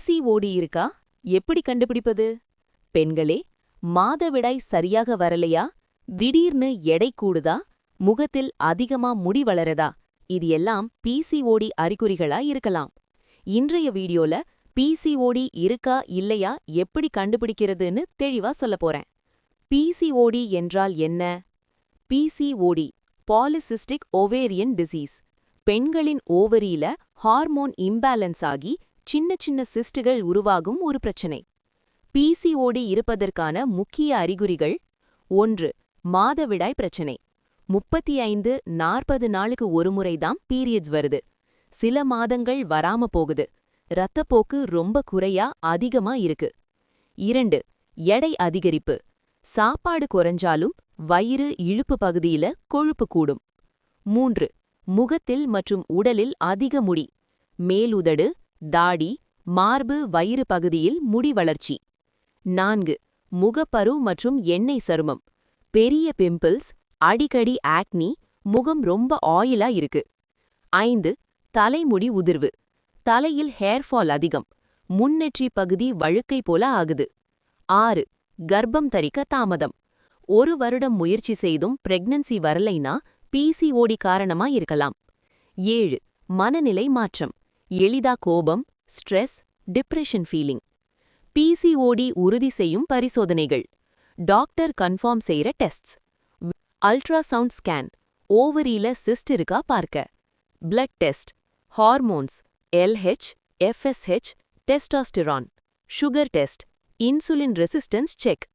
PCOD இருக்கா? எப்படி கண்டுபிடிப்பது? பெண்களே மாதவிடாய் சரியாக வரலையா? திடீர்னு எடை கூடுதா? முகத்தில் அதிகமா முடி வளரதா? இது எல்லாம் பிசிஓடி அறிகுறிகளா இருக்கலாம். இன்றைய வீடியோல பிசிஓடி இருக்கா இல்லையா எப்படி கண்டுபிடிக்கிறதுன்னு தெளிவா சொல்ல போறேன். பிசிஓடி என்றால் என்ன? பிசிஓடி பாலிசிஸ்டிக் ஓவேரியன் டிசீஸ் பெண்களின் ஓவரியில ஹார்மோன் இம்பேலன்ஸ் ஆகி சின்ன சின்ன சிஸ்டுகள் உருவாகும் ஒரு பிரச்சனை. பிசிஓடி இருப்பதற்கான முக்கிய அறிகுறிகள் ஒன்று மாதவிடாய் பிரச்சனை. முப்பத்தி ஐந்து நாற்பது நாளுக்கு ஒருமுறைதான் பீரியட்ஸ் வருது. சில மாதங்கள் வராம போகுது. இரத்தப்போக்கு ரொம்ப குறையா அதிகமா இருக்கு. இரண்டு எடை அதிகரிப்பு. சாப்பாடு குறைஞ்சாலும் வயிறு இழுப்பு பகுதியில கொழுப்பு கூடும். மூன்று முகத்தில் மற்றும் உடலில் அதிக முடி. மேலுதடு தாடி மார்பு வயிறு பகுதியில் முடி வளர்ச்சி. நான்கு முகப்பரு மற்றும் எண்ணெய் சருமம். பெரிய பிம்பிள்ஸ் அடிக்கடி ஆக்னி முகம் ரொம்ப ஆயிலா இருக்கு. ஐந்து தலைமுடி உதிர்வு. தலையில் ஹேர்ஃபால் அதிகம். முன்னெற்றி பகுதி வழுக்கை போல ஆகுது. ஆறு கர்ப்பம் தரிக்க தாமதம். ஒரு வருடம் முயற்சி செய்தும் பிரெக்னன்சி வரலைனா பிசிஓடி காரணமா இருக்கலாம். ஏழு மனநிலை மாற்றம். எளிதா கோபம் ஸ்ட்ரெஸ் டிப்ரெஷன் ஃபீலிங். பிசிஓடி உறுதி செய்யும் பரிசோதனைகள். டாக்டர் கன்ஃபார்ம் செய்கிற டெஸ்ட்ஸ். Ultrasound scan. ஓவரியில சிஸ்ட் இருக்கா பார்க்க. Blood test. Hormones. LH FSH testosterone. Sugar test. Insulin resistance check.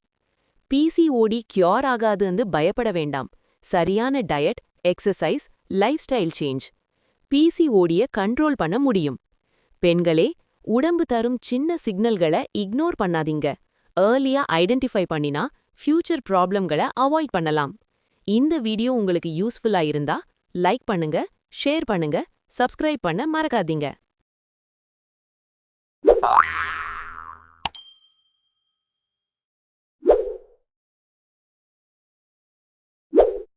PCOD cure ஆகாதுன்னு பயப்பட வேண்டாம். சரியான diet exercise lifestyle change. பிசிஓடிய கண்ட்ரோல் பண்ண முடியும். பெண்களே உடம்பு தரும் சின்ன சிக்னல்களை இக்னோர் பண்ணாதீங்க. ஏர்லியா ஐடென்டிஃபை பண்ணினா ஃபியூச்சர் ப்ராப்ளம்களை அவாய்ட் பண்ணலாம். இந்த வீடியோ உங்களுக்கு யூஸ்ஃபுல்லா இருந்தா லைக் பண்ணுங்க ஷேர் பண்ணுங்க சப்ஸ்கிரைப் பண்ண மறக்காதீங்க.